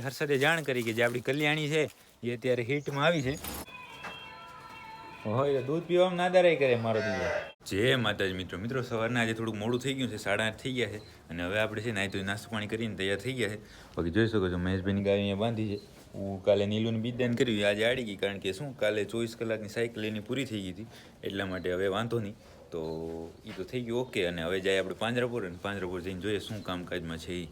હર્ષદે જાણ કરી કે જે આપણી કલ્યાણી છે, એ અત્યારે હિટમાં આવી છે. હોય દૂધ પીવામાં નાદારાઈ કરે મારો દીવો. જે માતાજી, મિત્રો. મિત્રો, સવારના આજે થોડુંક મોડું થઈ ગયું છે, સાડા આઠ થઈ ગયા છે, અને હવે આપણે છે ને તો નાસ્તો પાણી કરીને તૈયાર થઈ ગયા છે. બાકી જોઈ શકો છો, મહેશભાઈની ગાય અહીંયા બાંધી છે. હું કાલે નીલુની બીજદાન કર્યું આજે આડી ગઈ, કારણ કે શું, કાલે ચોવીસ કલાકની સાયકલ એની પૂરી થઈ ગઈ હતી, એટલા માટે હવે વાંધો નહીં. તો એ તો થઈ ગયું ઓકે, અને હવે જાય આપણે પાંજરાપુર, અને પાંજરાપુર જઈને જોઈએ શું કામકાજમાં છે એ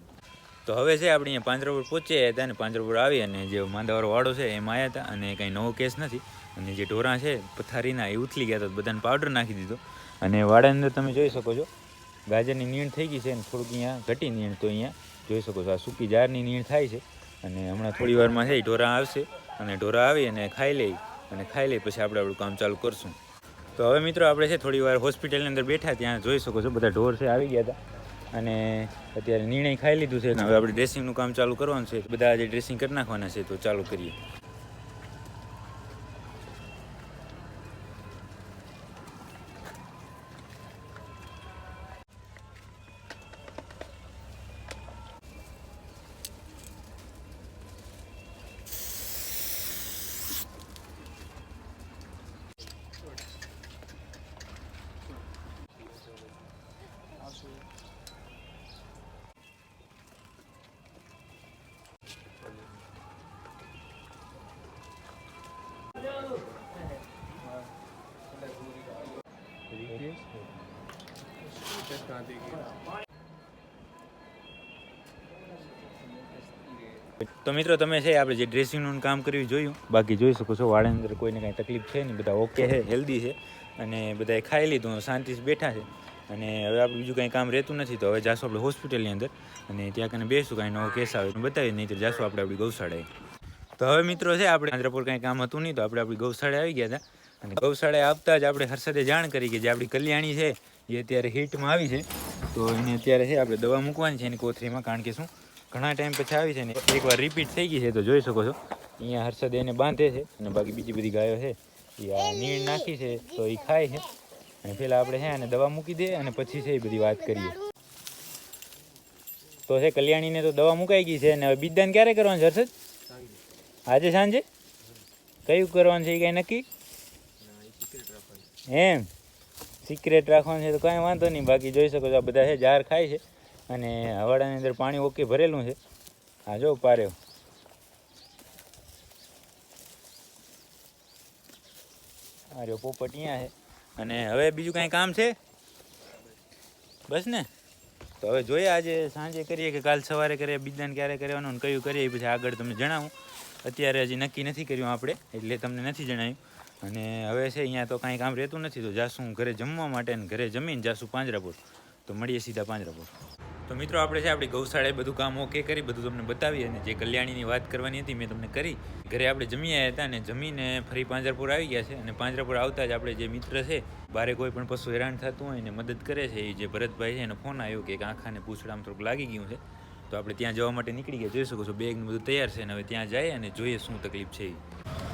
તો હવે છે, આપણે અહીંયા પાંજરાપુર પહોંચ્યા હતા અને પાંજરાપુર આવી અને જે માંદાવાળો વાડો છે, એમાં આવ્યા હતા અને કંઈ નવો કેસ નથી. અને જે ઢોરા છે, પથારીના, એ ઉથલી ગયા હતા બધાને પાવડર નાખી દીધો. અને વાડાની અંદર તમે જોઈ શકો છો, ગાજરની નીણ થઈ ગઈ છે અને થોડુંક અહીંયા ઘટી નીણ તો અહીંયા જોઈ શકો છો, આ સૂકી જારની નીણ થાય છે. અને હમણાં થોડી વારમાં છે ઢોરા આવશે. અને ઢોરા આવી અને ખાઈ લઈ, અને ખાઈ લઈ પછી આપણે આપણું કામ ચાલુ કરશું. તો હવે મિત્રો, આપણે છે, થોડી વાર હોસ્પિટલની અંદર બેઠા, ત્યાં જોઈ શકો છો, બધા ઢોર છે, આવી ગયા હતા. અને અત્યારે નિર્ણય ખાઈ લીધું છે. હવે આપણે ડ્રેસિંગનું કામ ચાલુ કરવાનું છે. બધા આજે ડ્રેસિંગ કરી નાખવાના છે તો ચાલુ કરીએ. તો મિત્રો, તમે છે, આપણે જે ડ્રેસિંગનું કામ કર્યું, જોયું. બાકી જોઈ શકો છો, વાળાની અંદર કોઈને કાંઈ તકલીફ છે નહીં, બધા ઓકે છે હેલ્ધી છે. અને બધાએ ખાઈ લીધું શાંતિથી બેઠા છે. અને હવે આપણે બીજું કાંઈ કામ રહેતું નથી, તો હવે જાશું આપણે હોસ્પિટલની અંદર. અને ત્યાં કને બેસું, કાંઈ નવો કેસ આવે બતાવી નહીં તો જાશું આપણે આપણી ગૌશાળાએ. તો હવે મિત્રો, છે, આપણે આંધ્રપુર કાંઈ કામ હતું નહીં, તો આપણે આપણી ગૌશાળાએ આવી ગયા હતા. અને ગૌશાળાએ આવતા જ આપણે હર્ષદે જાણ કરી કે જે આપણી કલ્યાણી છે, એ અત્યારે હીટમાં આવી છે. તો એને અત્યારે છે, આપણે દવા મૂકવાની છે એની કોથરીમાં કારણ કે શું? ઘણા ટાઈમ પછી આવી છે ને, એકવાર રિપીટ થઈ ગઈ છે, તો જોઈ શકો છો. અહીંયા હર્ષદ એને બાંધે છે અને બાકી બીજી બધી ગાયો છે, એ આ નીણ નાખી છે, તો એ ખાય છે. અને પહેલાં આપણે છે અને દવા મૂકી દે અને પછી છે એ બધી વાત કરીએ. તો છે, કલ્યાણીને તો દવા મુકાઈ ગઈ છે, અને હવે બીજદાન ક્યારે કરવાનું છે હર્ષદ? આજે સાંજે? કયું કરવાનું છે એ કાંઈ નક્કી? એમ? સિક્રેટ રાખવાનું છે તો કાંઈ વાંધો નહીં. બાકી જોઈ શકો છો આ બધા છે, જાર ખાય છે અને હવાડાની અંદર પાણી ઓકે ભરેલું છે. હા જો પાર્યો અરે પોપટ અહીંયા છે. અને હવે બીજું કાંઈ કામ છે? બસ ને? તો હવે જોઈએ આજે સાંજે કરીએ કે કાલ સવારે કરીએ, બીજાને ક્યારે કરવાનું કયું કરીએ પછી આગળ તમને જણાવું. અત્યારે હજી નક્કી નથી કર્યું આપણે, એટલે તમને નથી જણાવ્યું. અને હવે છે, અહીંયા તો કાંઈ કામ રહેતું નથી, તો જાશું ઘરે જમવા માટે અને ઘરે જમીને જાશું પાંજરાપુર તો મળીએ સીધા પાંજરાપુર તો મિત્રો, આપણે છે, આપણી ગૌશાળાએ બધું કામ ઓકે કરી, બધું તમને બતાવી અને જે કલ્યાણીની વાત કરવાની હતી, મેં તમને કરી. ઘરે આપણે જમી આવ્યા હતા અને જમીને ફરી પાંજરાપુર આવી ગયા છે અને પાંજરાપુર આવતા જ આપણે જે મિત્ર છે, બારે કોઈ પણ પશુ હેરાન થતું હોય ને મદદ કરે છે, એ જે ભરતભાઈ છે, એનો ફોન આવ્યો કે આંખાને પૂછડામાં થોડુંક લાગી ગયું છે. તો આપણે ત્યાં જવા માટે નીકળી ગયા, જોઈ શકો છો બેગ બધું તૈયાર છે અને હવે ત્યાં જઈએ અને જોઈએ શું તકલીફ છે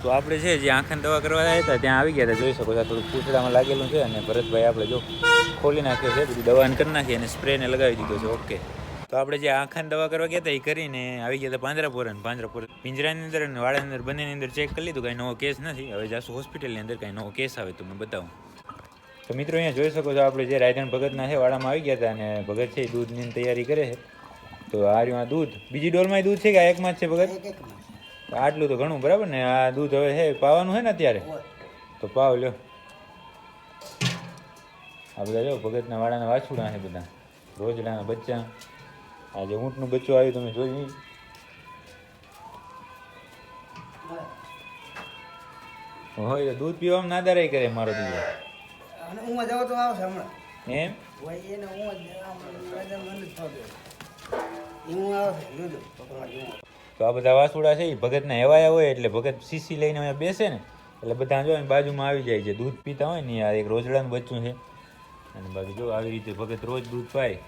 તો આપણે છે, જે આંખને દવા કરવા આવ્યા હતા, ત્યાં આવી ગયા હતા. જોઈ શકો છો થોડું પૂછડામાં લાગેલું છે અને ભરતભાઈ આપણે જો ખોલી નાખ્યો છે, બધી દવાને કરી નાખી અને સ્પ્રેને લગાવી દીધો છે. ઓકે તો આપણે જે આંખાને દવા કરવા ગયા હતા, એ કરીને આવી ગયા હતા પાંજરાપુર અને પાંજરાપુર. પિંજરાની અંદર અને વાળાની અંદર, બંનેની અંદર ચેક કરી લીધું, કાંઈ નવો કેસ નથી. હવે જાશું હોસ્પિટલની અંદર, કાંઈ નવો કેસ આવે તો મેં બતાવું. તો મિત્રો, અહીંયા જોઈ શકો છો, આપણે જે રાયધણ ભગતના છે વાડામાં આવી ગયા હતા અને ભગત છે એ દૂધની તૈયારી કરે છે. તો આ રહ્યું આ દૂધ. બીજી ડોલમાં દૂધ છે કે આ એકમાં જ છે ભગત? આટલું તો ઘણું બરાબર ને? આ દૂધ હવે હે પાવાનું છે ને અત્યારે? તો પાવ લ્યો. આ બધા જો ભગતના વાડાના વાછુડા છે બધા. રોજડાના બચ્ચા. આજે ઊંટનું બચ્ચું આવ્યું તમે જોયું હોય દૂધ પીવામાં નાદારાઈ કરે મારો દીવો. અને જાવ તો આવશે હમણાં. એમ? હોય એને જ ઊંઘ આવશે. તો આ બધા વાસુડા છે એ ભગતના હેવાયા હોય એટલે ભગત સીસી લઈને અહીંયા બેસે ને, એટલે બધા જો બાજુમાં આવી જાય છે. દૂધ પીતા હોય ને આ એક રોજડાનું બચ્ચું છે. અને બાકી જો આવી રીતે ભગત રોજ દૂધ પાય.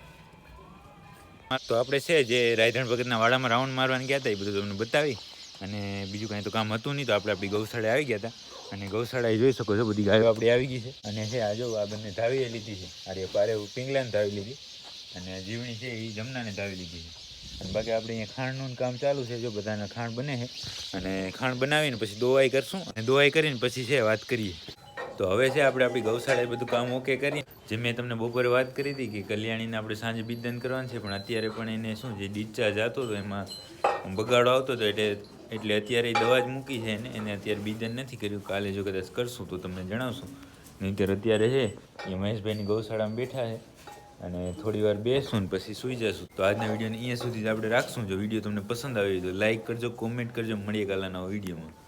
તો આપણે છે જે રાયધણ ભગતના વાડામાં રાઉન્ડ મારવાની ગયા હતા, એ બધું તમને બતાવી. અને બીજું કાંઈ તો કામ હતું નહીં, તો આપણે આપણી ગૌશાળાએ આવી ગયા હતા. અને ગૌશાળાએ જોઈ શકો છો, બધી ગાયો આપણી આવી ગઈ છે. અને છે આ જો, આ બંને ધાવીએ લીધી છે. અરે પારે પિંગલાને ધાવી લીધી. અને જીવણી છે એ જમનાને ધાવી લીધી છે. અને બાકી આપણે અહીંયા ખાંડનું કામ ચાલુ છે, જો બધાના ખાંડ બને છે. અને ખાંડ બનાવીને પછી દોવાઈ કરશું અને દોવાઈ કરીને પછી છે, વાત કરીએ. તો હવે છે, આપણે આપણી ગૌશાળાએ બધું કામ ઓકે કરી જે મેં તમને બપોરે વાત કરી હતી કે કલ્યાણીને આપણે સાંજે બીજદાન કરવાનું છે, પણ અત્યારે પણ એને શું જે ડિસ્ચાર્જ હતો એમાં બગાડો આવતો હતો એટલે એટલે અત્યારે દવા જ મૂકી છે એને. એને અત્યારે બીજન નથી કર્યું. કાલે જો કદાચ કરશું તો તમને જણાવશું. નહીંતર અત્યારે છે, એ મહેશભાઈની ગૌશાળામાં બેઠા છે. અને થોડી વાર બેસું ને પછી સૂઈ જશું તો આજના વિડીયોને અહીંયા સુધી જ આપણે રાખશું. જો વીડિયો તમને પસંદ આવ્યો તો લાઈક કરજો કોમેન્ટ કરજો, મળીએ કાલાના વિડીયોમાં.